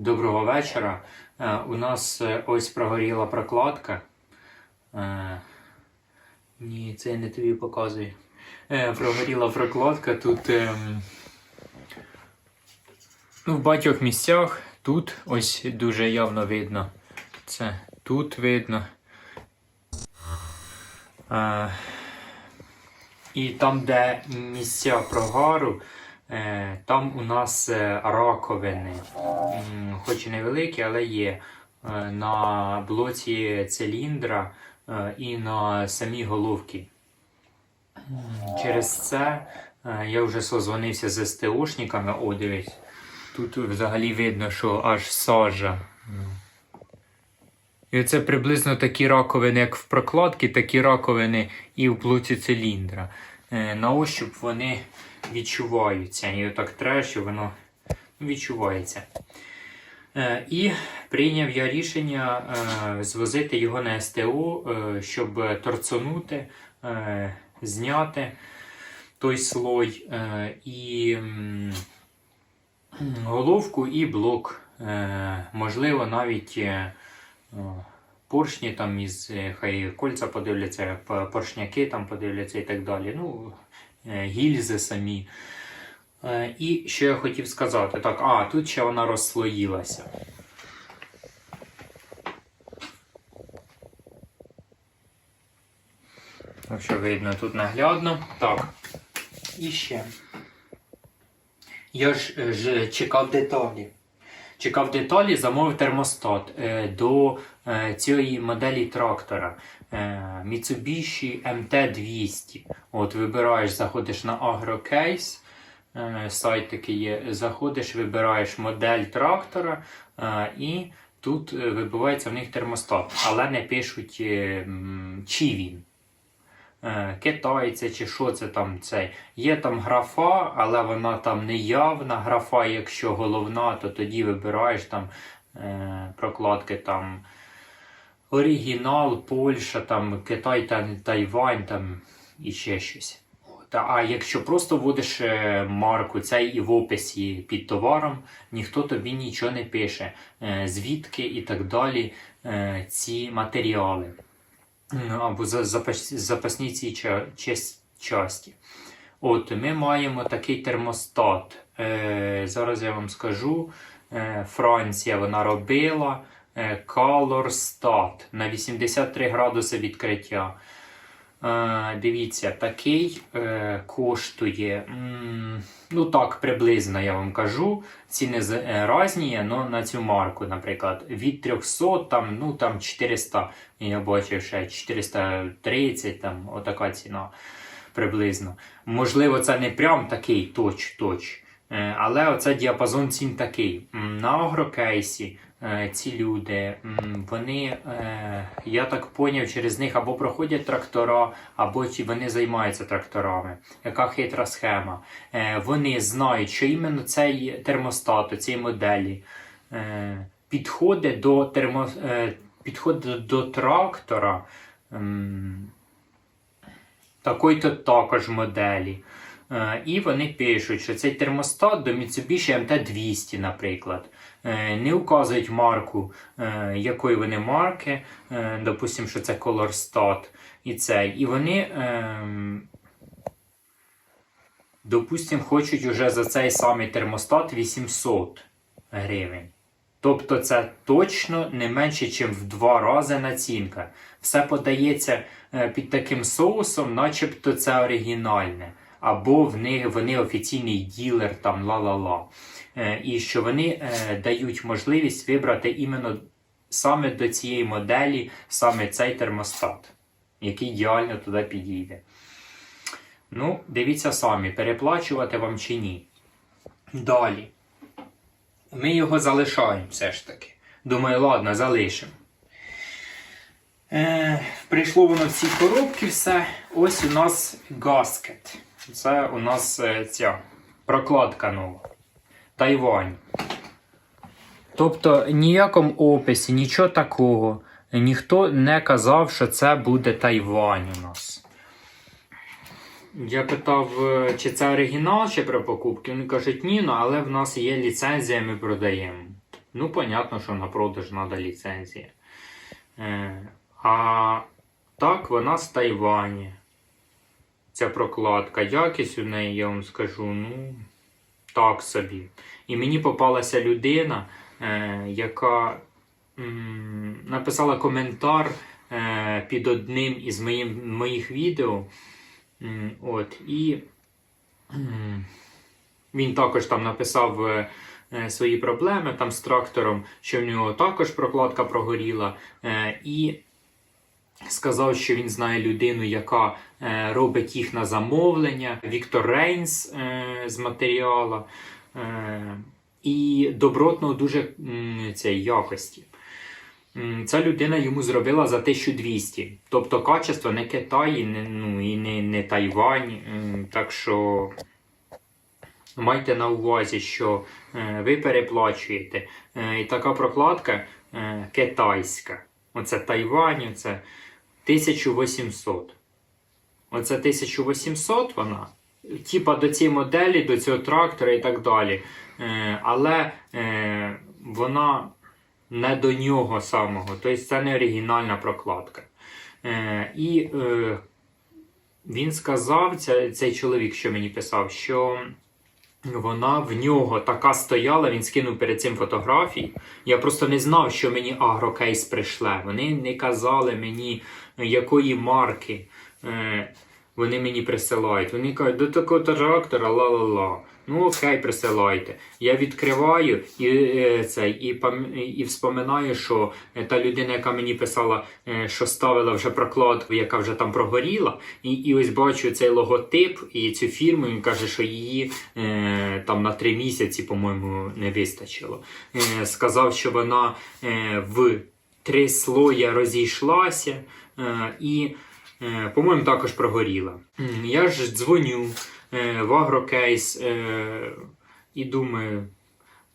Доброго вечора. Е, У нас е, ось прогоріла прокладка. Е, Ні, це не тобі показую. Е, Прогоріла прокладка тут. ем, Ну, в багатьох місцях тут ось дуже явно видно. Це тут видно. І там, де місця прогару, там у нас е, раковини. Хоч і невеликі, але є. Е, На блоці циліндра е, і на самій головці. Через це е, я вже созвонився з СТОшниками. О, дивись. Тут взагалі видно, що аж сажа. І це приблизно такі раковини, як в прокладці, такі раковини і в блоці циліндра. Е, На ощуп вони відчуваються. І отак треш, і воно відчувається. Е, І прийняв я рішення е, звозити його на СТО, е, щоб торцонути, зняти той слой і головку і блок. Можливо, навіть поршні там із хай кольця подивляться, поршняки там подивляться і так далі. Ну, гільзи самі. Е, І що я хотів сказати? Так, а, тут ще вона розслоїлася. Якщо видно тут наглядно. Так. І ще. Я ж, е, ж чекав деталі. Чекав деталі, замовив термостат е, до е, цієї моделі трактора е, Mitsubishi MT200. От вибираєш, заходиш на AgroCase, сайт такий є, заходиш, вибираєш модель трактора і тут вибивається в них термостат, але не пишуть чи він. Е, Китайця чи що це там цей. Є там графа, але вона там не явна графа, якщо головна, то тоді вибираєш там е, прокладки там оригінал, Польща, там Китай та Тайвань там і ще щось. А якщо просто вводиш е, марку цей і в описі під товаром, ніхто тобі нічого не пише, звідки і так далі ці матеріали. Або запасні ці часті. От ми маємо такий термостат. Е, зараз я вам скажу. Е, Франція вона робила е, Colorstat на 83 градуси відкриття. Е, дивіться, такий е, коштує, ну так, приблизно я вам кажу. Ціни е, різні, але на цю марку, наприклад, від 300, там, ну там 400, я бачив ще 430, там отака ціна приблизно. Можливо, це не прям такий точ-точ. Але оце діапазон цін такий. На агрокейсі ці люди, вони, е, я так поняв, через них або проходять трактора, або вони займаються тракторами. Яка хитра схема? Е, Вони знають, що іменно цей термостат, цієї моделі е, підходить до термо, е, підходить до трактора. такої-то також моделі. Е, І вони пишуть, що цей термостат до Mitsubishi MT200, наприклад. Е, Не вказують марку, е, якої вони марки, допустимо, що це Colorstat і цей. І вони, ем, допустимо, хочуть уже за цей самий термостат 800 гривень. Тобто це точно не менше, ніж в два рази націнка. Все подається під таким соусом, начебто це оригінальне. Або в них вони офіційний ділер, там ла-ла-ла. Е, І що вони е, дають можливість вибрати іменно саме до цієї моделі, саме цей термостат, який ідеально туди підійде. Ну, дивіться самі, переплачувати вам чи ні. Далі. Ми його залишаємо все ж таки. Думаю, ладно, залишимо. Е, прийшло воно в ці коробки все. Ось у нас гаскет. Це у нас е, ця прокладка нова. Тайвань. Тобто ніякому описі, нічого такого. Ніхто не казав, що це буде Тайвань у нас. Я питав, е, чи це оригінал, чи про покупки. Вони кажуть, ні, ну але в нас є ліцензія, ми продаємо. Ну, понятно, що на продаж треба ліцензія. Е, а так, вона з Тайвані. Ця прокладка. Якість у неї, я вам скажу, ну, так собі. І мені попалася людина, е, яка м, написала коментар е, під одним із моїм, моїх відео. М, От, і м, він також там написав е, е, свої проблеми там з трактором, що в нього також прокладка прогоріла. Е, і сказав, що він знає людину, яка е, робить їх на замовлення. Віктор Рейнс е, з матеріала. Е, і добротного дуже цієї якості. Ця людина йому зробила за 1200. Тобто качество не Китай, не, ну, і не, не Тайвань. Так що майте на увазі, що ви переплачуєте. І така прокладка китайська. Оце Тайвань, оце 1800. Оце 1800 вона. Типа до цієї моделі, до цього трактора і так далі. Е, але е, вона не до нього самого. Тобто це не оригінальна прокладка. Е, і він сказав, цей чоловік, що мені писав, що вона в нього така стояла, він скинув перед цим фотографії. Я просто не знав, що мені агрокейс прийшле. Вони не казали мені, якої марки е, вони мені присилають. Вони кажуть, до такого трактора, ла-ла-ла. Ну окей, присилайте. Я відкриваю і, е, цей, і, і вспоминаю, що е, та людина, яка мені писала, що ставила вже прокладку, яка вже там прогоріла, і, і ось бачу цей логотип і цю фірму. Він каже, що її е, там на три місяці, по-моєму, не вистачило. Е, сказав, що вона е, в три слоя розійшлася е, і, е, по-моєму, також прогоріла. Я ж дзвоню е, в агрокейс і думаю.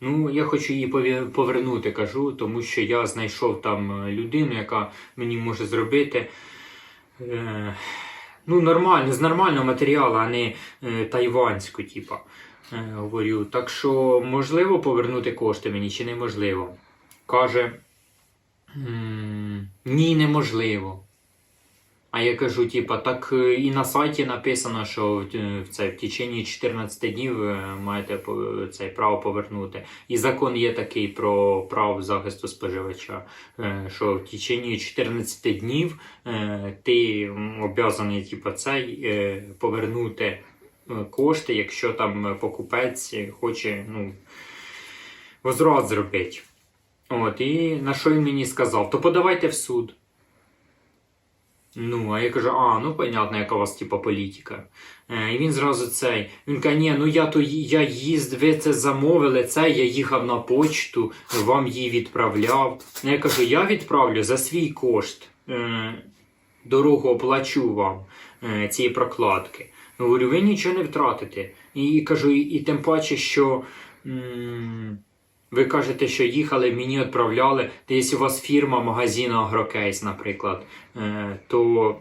Ну, я хочу її повернути, кажу, тому що я знайшов там людину, яка мені може зробити. Е, ну, нормально, з нормального матеріалу, а не е, тайванську, типа. Е, говорю. Так що можливо повернути кошти мені чи неможливо? Каже. «М, Ні, неможливо. А я кажу, типа, так е, і на сайті написано, що в, це в течение 14 днів е, маєте це право повернути. І закон є такий про право захисту споживача, е, що в течение 14 днів ти м, обязаний, типа, цей повернути кошти, якщо там покупець хоче ну, возврат зробити. От, і на що він мені сказав? То подавайте в суд. Ну, а я кажу, а, ну понятно, яка у вас типа політика. Е, і він зразу цей. Він каже, ні, ну я то я їздив, ви це замовили, це я їхав на почту, вам її відправляв. Ну, я кажу, я відправлю за свій кошт. Е, дорогу оплачу вам е, цієї прокладки. Говорю, ви нічого не втратите. І кажу, і, і тим паче, що. м, ви кажете, що їхали, мені відправляли. Та якщо у вас фірма, магазин Агрокейс, наприклад, е, то,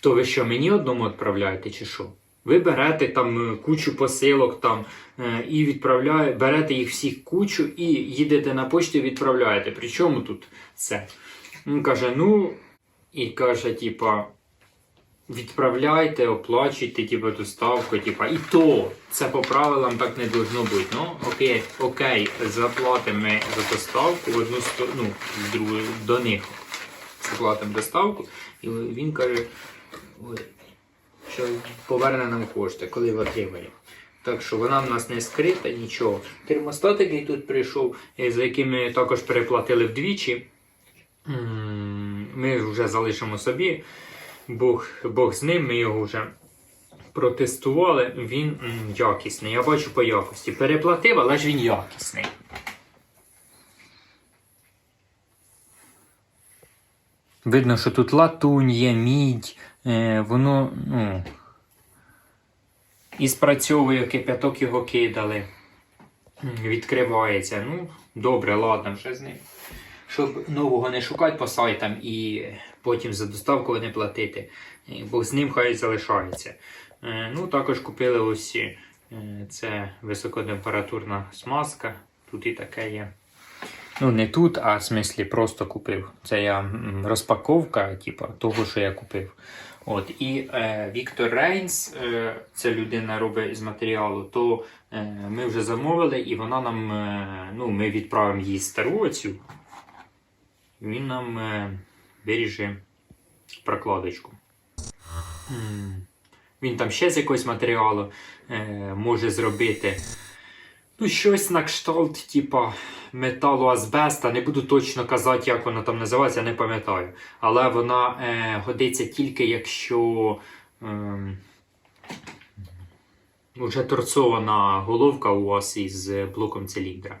то ви що, мені одному відправляєте чи що? Ви берете там е, кучу посилок там, е, і відправляєте, берете їх всіх кучу і їдете на почту і відправляєте. При чому тут це? Він каже, ну, і каже, типа, відправляйте, оплачуйте, типу, доставку, типа, і то це по правилам так не должно бути. Ну, окей, окей, заплатимо за доставку в одну сторону, ну, в другу, до них заплатимо доставку, і він каже, що поверне нам кошти, коли отримає. Так що вона в нас не скрита, нічого. Термостат, який тут прийшов, е, за яким ми також переплатили вдвічі. Ми вже залишимо собі. Бог, Бог з ним, ми його вже протестували. Він м, якісний. Я бачу по якості. Переплатив, але ж він якісний. Видно, що тут латунь є, мідь, е, воно, ну. І спрацьовує кипяток його кидали. Відкривається. Ну, добре, ладно, вже з ним. Щоб нового не шукати по сайтам і потім за доставку не платити. Бо з ним хай залишається. Е, Ну, також купили ось е, це високотемпературна смазка. Тут і таке є. Ну, не тут, а в смислі просто купив. Це я розпаковка, типу, того, що я купив. От, і е, Віктор Рейнс, е, це людина робить з матеріалу, то е, ми вже замовили, і вона нам, е, ну, ми відправимо їй стару оцю. Він нам е, виріже прокладочку. Він там ще з якогось матеріалу е, може зробити. Ну, щось на кшталт, типа металу азбеста. Не буду точно казати, як вона там називається, я не пам'ятаю. Але вона е, годиться тільки якщо е, вже торцована головка у вас із блоком циліндра.